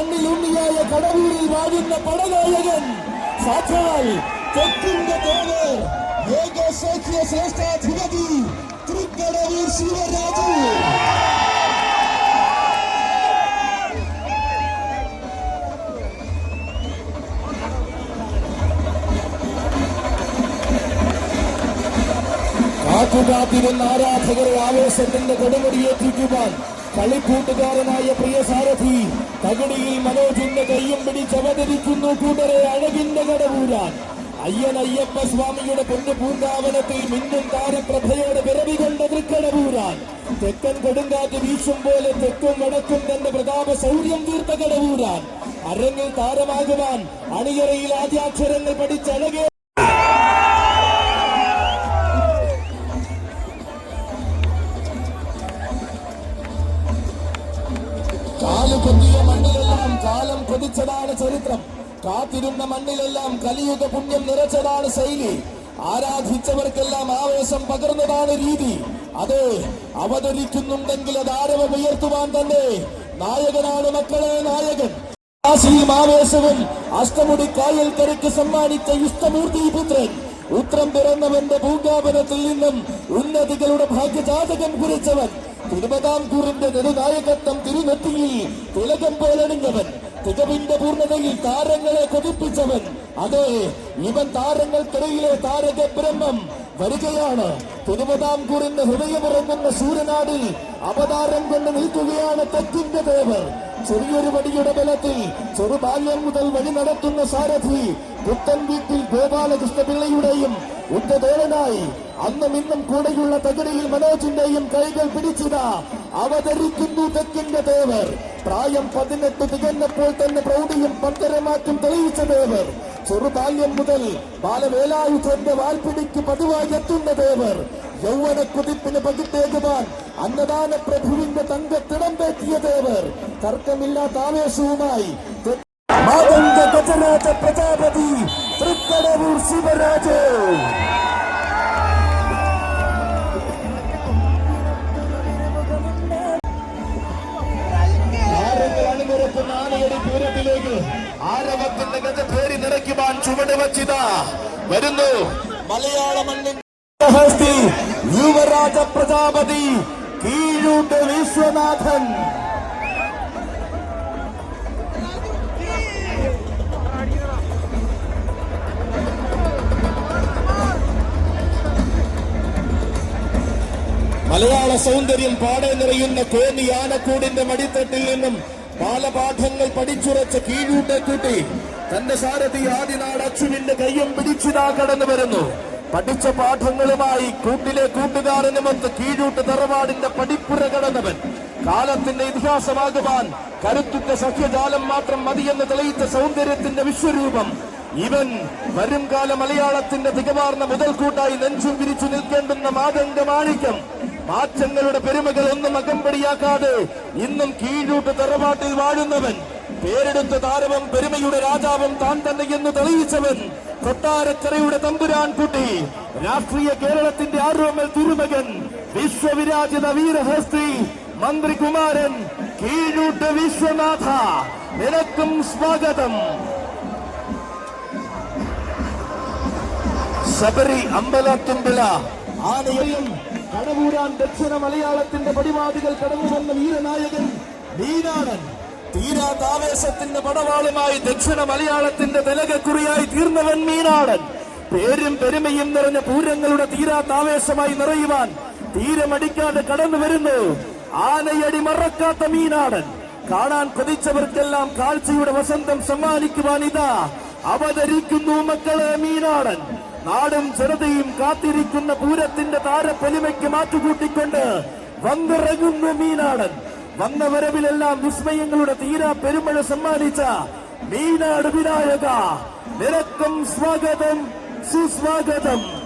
കണ്ണിൽ ഉണ്ണിയായ കടവൂരിൽ വാഴുന്ന പടനായകൻ സാക്ഷാൽ തെക്കിന്റെ തേവ് ഏകശേഖ്യ ശ്രേഷ്ഠാധിപതി തൃക്കടവൂർ ശിവരാജു. കാത്തുകാത്തിരുന്ന ആരാധകരെ ആവേശത്തിന്റെ കൊടുമുടിയേറ്റിക്കുവാൻ കളിക്കൂട്ടുകാരനായ പ്രിയ സാരഥി തകടിയിൽ മനോജിന്റെ കയ്യും പിടിച്ച് അവതരിക്കുന്നു കൂട്ടരെ അഴകിന്റെ കടവൂരാൻ. അയ്യൻ അയ്യപ്പ സ്വാമിയുടെ പൊന്നു പൂന്താവനത്തിൽ മിന്നും താരപ്രഭയോടെ പിറവി കൊണ്ട തൃക്കടവൂരാൻ. തെക്കൻ കൊടുങ്കാറ്റ് വീശും പോലെ തെക്കും വടക്കും തന്റെ പ്രതാപ സൗര്യം തീർത്ത കടവൂരാൻ. അരങ്ങിൽ താരമാകുവാൻ അണിയറയിൽ ആദ്യാക്ഷരങ്ങൾ പഠിച്ചഴകേ കാൽ കൊത്തിയ മണ്ണിലെല്ലാം കാലം കൊതിച്ചതാണ് ചരിത്രം. കാത്തിരുന്ന മണ്ണിലെല്ലാം കലിയുഗ പുണ്യം നിറച്ചതാണ് ശൈലി. ആരാധിച്ചവർക്കെല്ലാം ആവേശം പകർന്നതാണ് രീതി. അതെ അവതരിക്കുന്നുണ്ടെങ്കിൽ അത് ആരവം ഉയർത്തുവാൻ തന്നെ. നായകനാണ് മക്കളെ നായകൻ. ആശയും ആവേശവും അഷ്ടമുടി കായൽ കരയ്ക്ക് സമ്മാനിച്ച ഇഷ്ടമൂർത്തി പുത്രൻ. ഉത്രം പിറന്നവന്റെ ഭൂഗാപനത്തിൽ നിന്നും ഉന്നതികളുടെ ഭാഗ്യജാതകം കുറിച്ചവൻ. തിരുവിതാംകൂറിന്റെ നെടുനായകത്വം തിരുനെറ്റിയിൽ തിലകം പോലണിഞ്ഞവൻ തികവിന്റെ പൂർണതയിൽ താരങ്ങളെ കൊതിപ്പിച്ചവൻ. അതെ ഇവൻ താരങ്ങൾക്കിടയിലെ താരക ബ്രഹ്മം വരികയാണ്. തിരുവിതാംകൂറിന്റെ ഹൃദയമിറങ്ങുന്ന സൂര്യനാടിൽ അവതാരം കൊണ്ട് നിൽക്കുകയാണ് തെക്കിന്റെ ദേവർ. ചെറിയൊരു വടിയുടെ ബലത്തിൽ ചെറുബാല്യം മുതൽ വഴി നടത്തുന്ന സാരഥി പുത്തൻ വീട്ടിൽ ഗോപാലകൃഷ്ണ ഉദ്ധതോളനായി അന്നും ഇന്നും കൂടെയുള്ള തകടിയിൽ മനോജിന്റെയും കൈകൾ പിടിച്ചിതാ. അവതരിക്കുന്നു തെക്കിന്റെ ദേവർ. പ്രായം പതിനെട്ട് തികഞ്ഞപ്പോൾ തന്നെ പ്രൗഢിയും പന്തരമാറ്റും തെളിയിച്ച ദേവർ. ചെറുബാല്യം മുതൽ ബാലവേലായുധന്റെ വാൽപിടിക്ക് പതിവായി എത്തുന്ന ദേവർ. യൗവന കുതിപ്പിന് പകിട്ടേകുവാൻ അന്നദാന പ്രഭുവിന്റെ തങ്കത്തിടം പേറ്റിയ ദേവർ. തർക്കമില്ലാത്ത ആവേശവുമായി പ്രജാപതി തൃക്കടവൂർ ശിവരാജ് അണിനിരക്കുന്ന വരുന്നു. യുവരാജ പ്രജാപതി കീഴൂട്ട് വിശ്വനാഥൻ. സൗന്ദര്യം പാടെ നിറയുന്ന കോന്നി ആനക്കൂടിന്റെ മടിത്തട്ടിൽ നിന്നും ബാലപാഠങ്ങൾ പഠിച്ചുറച്ച കീഴൂട്ടെ കൂട്ടി തന്റെ സാരഥി ആദിനാട് അച്ഛനിന്റെ കയ്യും പിടിച്ചിതാ കടന്നു വരുന്നു. പഠിച്ച പാഠങ്ങളുമായി കൂട്ടിലെ കൂട്ടുകാരനുമൊത്ത് കീഴൂട്ട് തറവാടിന്റെ പടിപ്പുര കടന്നവൻ. കാലത്തിന്റെ ഇതിഹാസമാകുവാൻ കരുത്തുറ്റ സഖ്യജാലം മാത്രം മതിയെന്ന് തെളിയിച്ച സൗന്ദര്യത്തിന്റെ വിശ്വരൂപം ഇവൻ വരും കാല മലയാളത്തിന്റെ തികവാർന്ന മുതൽക്കൂട്ടായി നെഞ്ചും പിരിച്ചു നിൽക്കേണ്ടുന്ന മാതംഗ മാണിക്യം മാറ്റങ്ങളുടെ പെരുമകൾ ഒന്നും അകമ്പടിയാക്കാതെ ഇന്നും കീഴൂട്ട് തറവാട്ടിൽ വാഴുന്നവൻ പേരെടുത്ത താരവും പെരുമയുടെ രാജാവും താൻ തന്നെ എന്ന് തെളിയിച്ചവൻ കൊട്ടാരക്കരയുടെ തമ്പുരാൻ കുട്ടി രാഷ്ട്രീയ കേരളത്തിന്റെ ആരോമൽ തിരുമകൻ വിശ്വവിരാജിത വീരഹസ്തി മന്ത്രി കുമാരൻ കീഴൂട്ട് വിശ്വനാഥ. നിനക്കും സ്വാഗതം. ശബരി അമ്പലത്തുമ്പിള ആനയും കടവൂരാൻ ദക്ഷിണ മലയാളത്തിന്റെ പടിവാദികൾ കടന്നു വന്ന വീരനായകൻ മീനാടൻ. തീരാതാവേശത്തിന്റെ പടവാളുമായി ദക്ഷിണ മലയാളത്തിന്റെ തിലകക്കുറിയായി തീർന്നവൻ മീനാടൻ. പേരും പെരുമയും നിറഞ്ഞ പൂരങ്ങളുടെ തീരാതാവേശമായി നിറയുവാൻ തീരമടിക്കാതെ കടന്നു വരുന്നു ആനയടി മറക്കാത്ത മീനാടൻ. കാണാൻ കൊതിച്ചവർക്കെല്ലാം കാഴ്ചയുടെ വസന്തം സമ്മാനിക്കുവാൻ ഇതാ അവതരിക്കുന്നു മക്കളെ മീനാടൻ. നാടും ചെറുതയും കാത്തിരിക്കുന്ന പൂരത്തിന്റെ താരപ്പൊലിമയ്ക്ക് മാറ്റുകൂട്ടിക്കൊണ്ട് വന്നിറങ്ങുന്നു മീനാടൻ. വന്ന വരവിലെല്ലാം വിസ്മയങ്ങളുടെ തീരാ പെരുമഴ സമ്മാനിച്ച മീനാട് വിനായക. നിരക്കം സ്വാഗതം സുസ്വാഗതം.